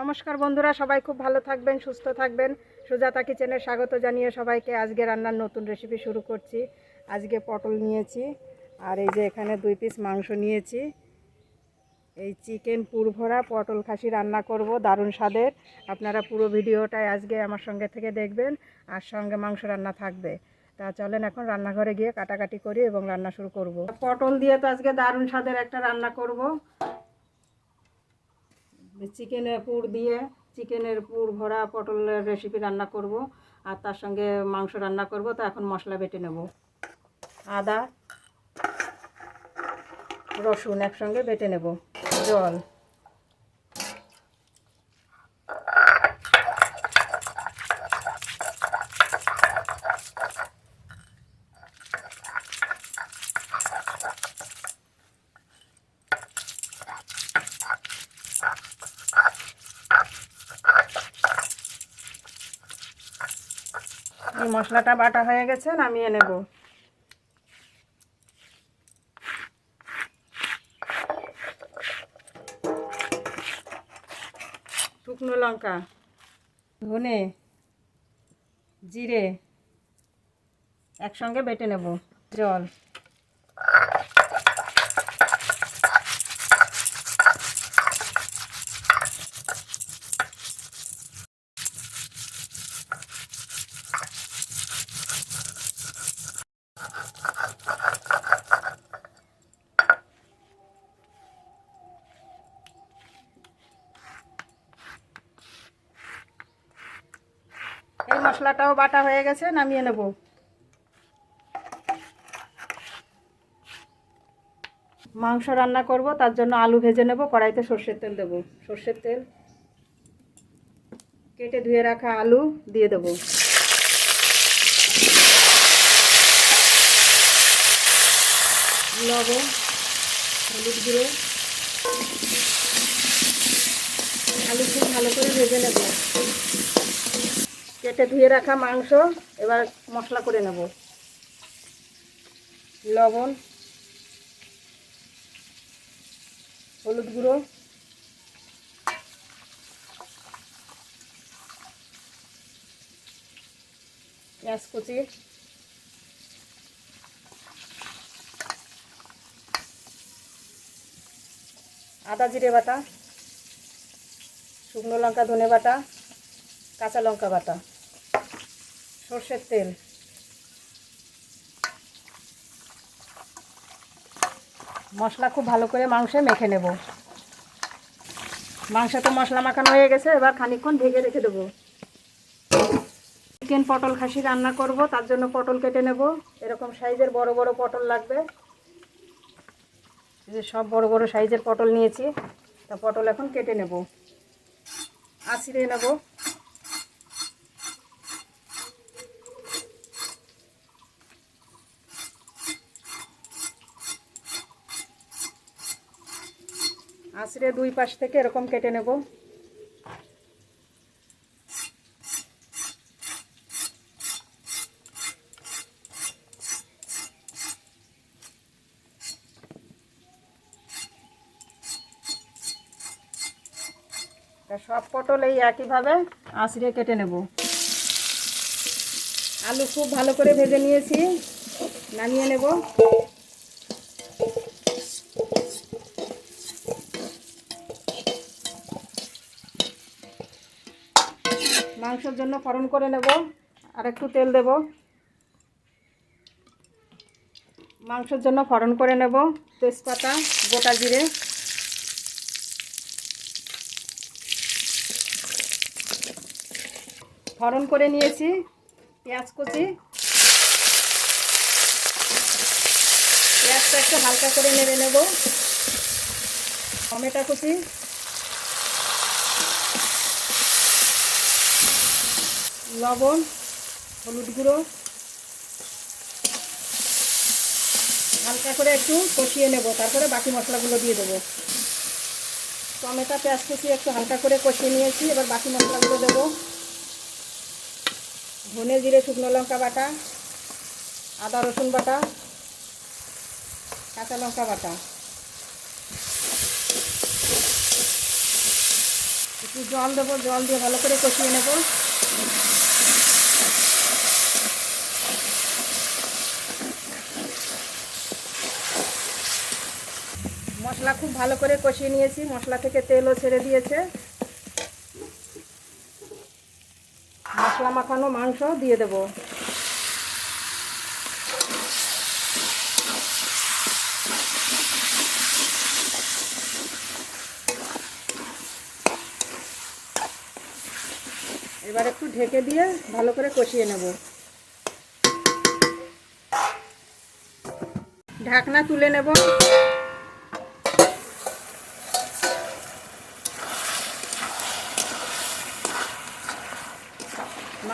নমস্কার বন্ধুরা, সবাই খুব ভালো থাকবেন, সুস্থ থাকবেন। সুজাতা কিচেনে স্বাগত জানিয়ে সবাইকে আজকে রান্নার নতুন রেসিপি শুরু করছি। আজকে পটল নিয়েছি, আর এই যে এখানে দুই পিস মাংস নিয়েছি। এই চিকেন পুরভরা পটল খাসি রান্না করব, দারুণ স্বাদের। আপনারা পুরো ভিডিওটাই আজকে আমার সঙ্গে থেকে দেখবেন, আর সঙ্গে মাংস রান্না থাকবে। তা চলেন এখন রান্নাঘরে গিয়ে কাটাকাটি করি এবং রান্না শুরু করব। পটল দিয়ে তো আজকে দারুণ স্বাদের একটা রান্না করব। চিকেনের পুর দিয়ে চিকেনের পুর ভরা পটলের রেসিপি রান্না করব, আর তার সঙ্গে মাংস রান্না করব, তো এখন মশলা বেটে নেব। আদা, রসুন একসঙ্গে বেটে নেব। জল। এই মশলাটা বাটা হয়ে গেছে, নামিয়ে নেব। শুকনো লঙ্কা, ধনে, জিরে একসঙ্গে বেটে নেব। জল এই মশলাটাও বাটা হয়ে গেছে, নামিয়ে নেব। মাংস রান্না করব, তার জন্য আলু ভেজে নেব, কড়াইতে সর্ষের তেল দেব। সর্ষের তেল কেটে ধুয়ে রাখা আলু দিয়ে দেব। লবণ, হলুদ গুঁড়ো। আলু খুব ভালো করে ভেজে নেব। কেটে ধুয়ে রাখা মাংস, এবার মশলা করে নেব। লবণ, হলুদ গুঁড়ো, পেঁয়াজ কুচি, আদা জিরে বাটা, শুকনো লঙ্কা ধনে বাটা, কাঁচা লঙ্কা বাটা। সর্ষের তেল। মশলা খুব ভালো করে মাংসে মেখে নেব। মাংস তো মশলা মাখানো হয়ে গেছে, এবার খানিকক্ষণ ঢেকে রেখে দেবো। চিকেন পটল খাসি রান্না করব, তার জন্য পটল কেটে নেব। এরকম সাইজের বড় বড় পটল লাগবে। যে সব বড় বড় সাইজের পটল নিয়েছি, তা পটল এখন কেটে নেব। আছিড়ে নেব। আঁচড়ে দুই পাশ থেকে এরকম কেটে নেব। সব পটল এই একইভাবে আঁচড়ে কেটে নেব। আলু খুব ভালো করে ভেজে নিয়েছি, নামিয়ে নেব। মাংসের জন্য ফরন করে নেব আর একটু তেল দেব। মাংসের জন্য ফরন করে নেব তেজপাতা, গোটা জিরে। ফরন করে নিয়েছি পেঁয়াজ কুচি। পেঁয়াজটা একটু হালকা করে নেড়ে নেব। টমেটো কুচি। লবণ, হলুদ গুঁড়ো। হালকা করে একটু কষিয়ে নেব, তারপরে বাকি মশলাগুলো দিয়ে দেবো। টমেটো পেঁয়াজ কষিয়ে একটু হালকা করে কষিয়ে নিয়েছি, এবার বাকি মশলাগুলো দেবো। ধনে জিরে, শুকনো লঙ্কা বাটা, আদা, রসুন বাটা, কাঁচা লঙ্কা বাটা। একটু জল দেবো, জল দিয়ে ভালো করে কষিয়ে নেব। মশলা খুব ভালো করে কষিয়ে নিয়েছি। মশলা থেকে তেলও ছেড়ে দিয়েছে। মশলা মাখানো মাংস দিয়ে দেবো। এবার একটু ঢেকে দিয়ে ভালো করে কষিয়ে নেব। ঢাকনা তুলে নেব।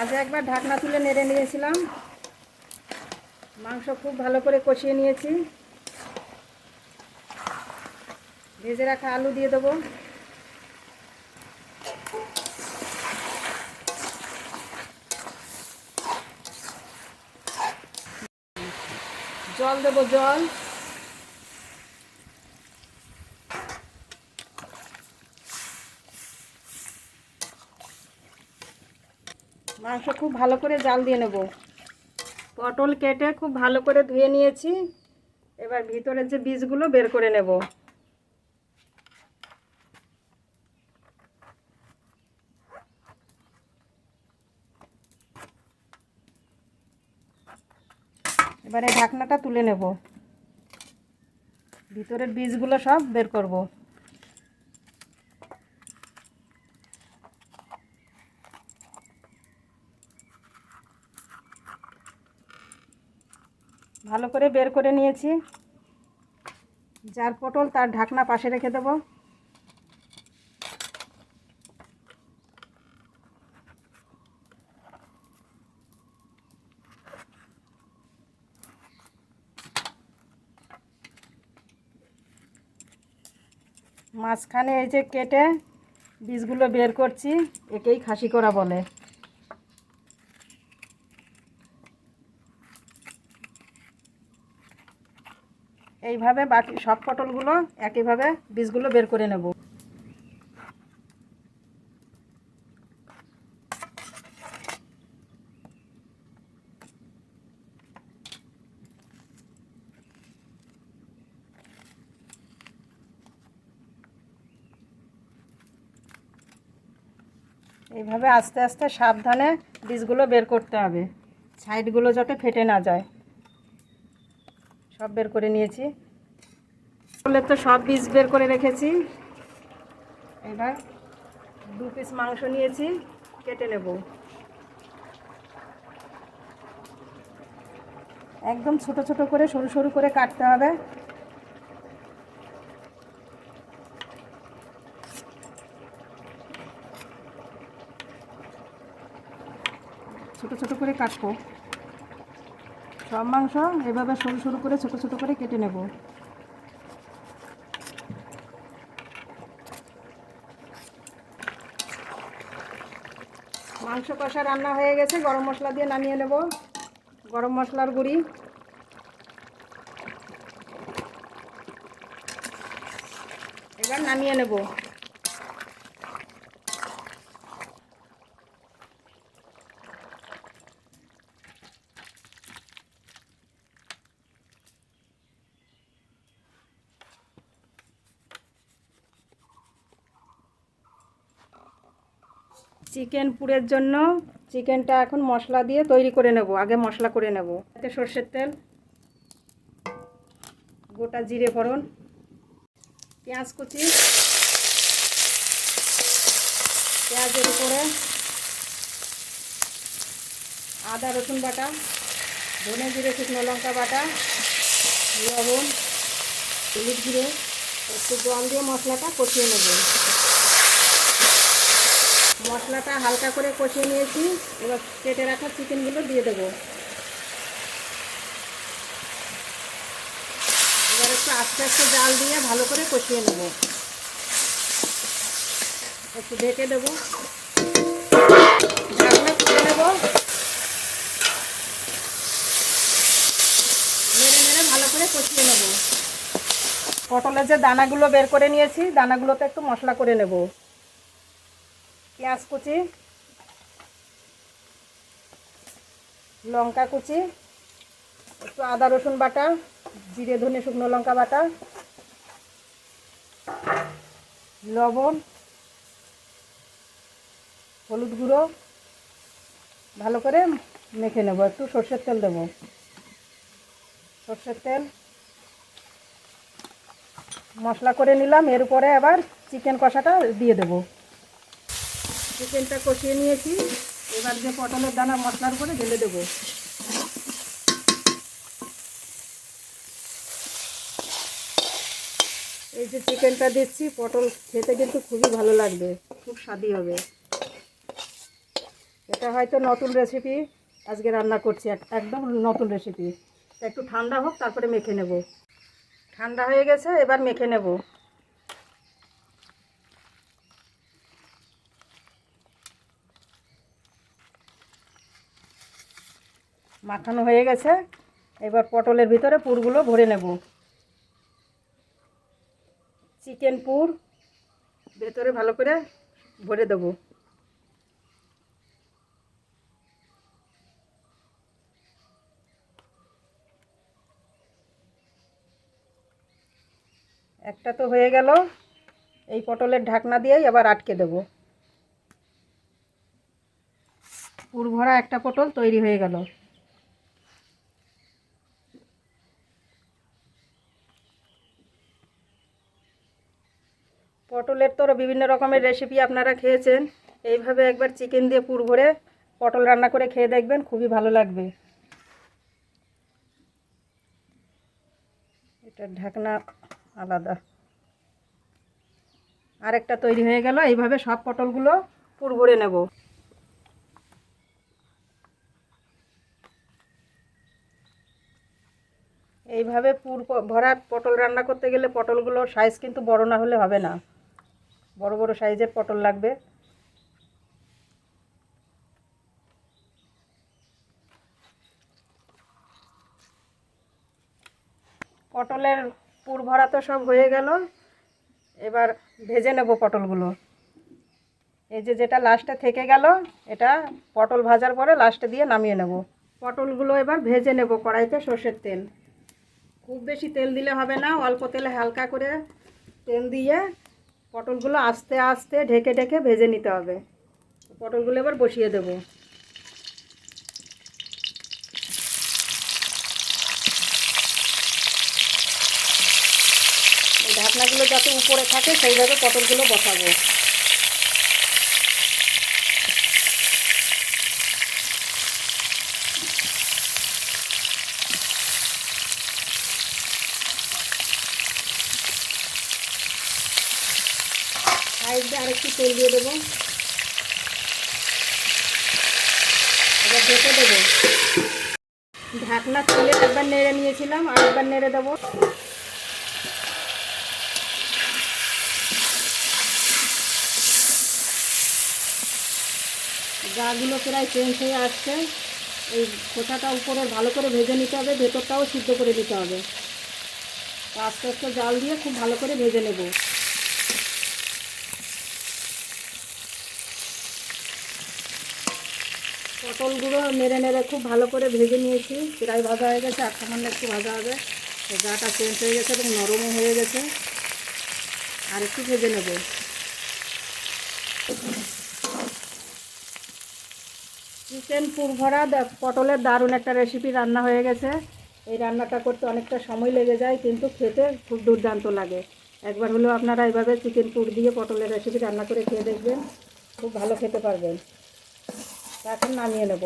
মাঝে একবার ঢাকনা তুলে নেড়ে নিয়েছিলাম। মাংস খুব ভালো করে কষিয়ে নিয়েছি। ভেজে রাখা আলু দিয়ে দেবো। জল দেবো জল। মাংস খুব ভালো করে জাল দিয়ে নেব। পটল কেটে খুব ভালো করে ধুয়ে নিয়েছি। এবার ভিতরের যে বীজগুলো বের করে নেব। এবারে ঢাকনাটা তুলে নেব। ভিতরের বীজগুলো সব বের করব ভালো করে বের করে নিয়েছি। যার পটল তার ঢাকনা পাশে রেখে দেব। মাঝখানে এই যে কেটে বীজগুলো বের করছি, একেই খাসি করা বলে। এইভাবে বাকি সব পটলগুলো একইভাবে বীজগুলো বের করে নেব। এইভাবে আস্তে আস্তে সাবধানে বীজগুলো বের করতে হবে। সাইডগুলো যাতে ফেটে না যায়। সব বের করে নিয়েছি। বলে তো সব বীজ বের করে রেখেছি। এবার দু পিস মাংস নিয়েছি, কেটে নেব। একদম ছোট ছোট করে, সরু সরু করে কাটতে হবে। ছোট ছোট করে কাটবো। সব মাংস এভাবে সরু সরু করে, ছোট ছোট করে কেটে নেব। মাংস কষা রান্না হয়ে গেছে, গরম মশলা দিয়ে নামিয়ে নেব। গরম মশলার গুঁড়ি। এবার নামিয়ে নেব। চিকেন পুরের জন্য চিকেনটা এখন মশলা দিয়ে তৈরি করে নেব, আগে মশলা করে নেব। এতে সর্ষের তেল, গোটা জিরে ফোড়ন, পেঁয়াজ কুচি, পেঁয়াজের উপরে আদা, রসুন বাটা, ধনে জিরে, শুকনো লঙ্কা বাটা, লবণ, হলুদ জিরে, একটু জল দিয়ে মশলাটা কষিয়ে নেব। মশলাটা হালকা করে কষিয়ে নিয়েছি। এবার কেটে রাখা চিকেনগুলো দিয়ে দেবো। এবার একটু আস্তে আস্তে জাল দিয়ে ভালো করে কষিয়ে নেব। একটু ঢেকে দেবো। ঢাকনা নেড়ে নেড়ে ভালো করে কষিয়ে নেব। পটলের যে দানাগুলো বের করে নিয়েছি, দানাগুলোতে একটু মশলা করে নেব। পেঁয়াজ কুচি, লঙ্কা কুচি, একটু আদা, রসুন বাটা, জিরে, ধনে, শুকনো লঙ্কা বাটা, লবণ, হলুদ গুঁড়ো, ভালো করে মেখে নেব, একটু সর্ষের তেল দেবো। সর্ষের তেল মশলা করে নিলাম এর উপরে আবার চিকেন কষাটা দিয়ে দেবো। চিকেনটা কষিয়ে নিয়েছি। এবার যে পটলের দানা মশলার করে ঢেলে দেবো। এই যে চিকেনটা দিচ্ছি, পটল খেতে কিন্তু খুবই ভালো লাগবে, খুব স্বাদি হবে। এটা হয়তো নতুন রেসিপি আজকে রান্না করছি, এক- একদম নতুন রেসিপি একটু ঠান্ডা হোক, তারপরে মেখে নেব। ঠান্ডা হয়ে গেছে, এবার মেখে নেব। মাখানো হয়ে গেছে। এবার পটলের ভিতরে পুরগুলো ভরে নেব। চিকেন পুর ভেতরে ভালো করে ভরে দেবো। একটা তো হয়ে গেল। এই পটলের ঢাকনা দিয়েই আবার আটকে দেব। পুর ভরা একটা পটল তৈরি হয়ে গেল। পটলের তো বিভিন্ন রকমের রেসিপি আপনারা খেয়েছেন। এইভাবে একবার চিকেন দিয়ে পুর ভরে পটল রান্না করে খেয়ে দেখবেন, খুবই ভালো লাগবে। এটা ঢাকনা আলাদা। আরেকটা তৈরি হয়ে গেল, এইভাবে সব পটলগুলো পুর ভরে নেব। এইভাবে পুর ভরা পটল রান্না করতে গেলে পটলগুলোর সাইজ কিন্তু বড় না হলে হবে না। বড় বড় সাইজের পটল লাগবে। পটলের পুর ভরা তো সব হয়ে গেল। এবার ভেজে নেব পটলগুলো। এই যে যেটা লাস্টে থেকে গেল, এটা পটল ভাজার পরে লাস্টে দিয়ে নামিয়ে নেব। পটলগুলো এবার ভেজে নেব কড়াইতে সর্ষের তেল। খুব বেশি তেল দিলে হবে না, অল্প তেলে হালকা করে তেল দিয়ে পটলগুলো আস্তে আস্তে ঢেকে ঢেকে ভেজে নিতে হবে। পটলগুলো এবার বসিয়ে দেব। ঢাকনাগুলো যাতে উপরে থাকে, সেইভাবে পটলগুলো বসাবো। সাইড দিয়ে আরেকটু তেল দিয়ে দেবো। এবার ঢেকে দেবো। ঢাকনা তুলে একবার নেড়ে নিয়েছিলাম, আর একবার নেড়ে দেবো। গাগুলো প্রায় চেঞ্জ হয়ে আসছে। এই খোসাটা উপরে ভালো করে ভেজে নিতে হবে, ভেতরটাও সিদ্ধ করে দিতে হবে। আস্তে আস্তে জাল দিয়ে খুব ভালো করে ভেজে নেব। পটলগুলো নেড়ে নেড়ে খুব ভালো করে ভেজে নিয়েছি। প্রায় ভাজা হয়ে গেছে, আর একটু ভাজা হবে। গাটা চেঞ্জ হয়ে গেছে এবং নরমও হয়ে গেছে। আর একটু ভেজে নেব। চিকেন পুরভরা দা- পটলের দারুণ একটা রেসিপি রান্না হয়ে গেছে। এই রান্নাটা করতে অনেকটা সময় লেগে যায়, কিন্তু খেতে খুব দুর্দান্ত লাগে। একবার হলেও আপনারা এইভাবে চিকেন পুর দিয়ে পটলের রেসিপি রান্না করে খেয়ে দেখবেন, খুব ভালো খেতে পারবেন। এখন নামিয়ে নেব।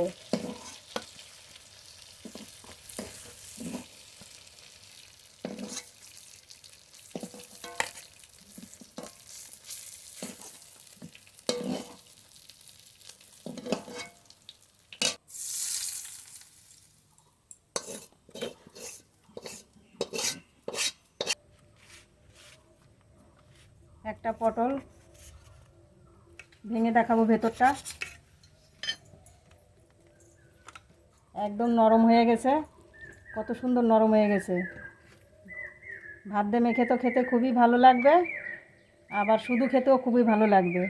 একটা পটল ভেঙে দেখাবো ভেতরটা। একদম নরম হয়ে গেছে। কত সুন্দর নরম হয়ে গেছে। ভাত দিয়ে মেখে তো খেতে খুবই ভালো লাগবে, আবার শুধু খেতেও খুবই ভালো লাগবে।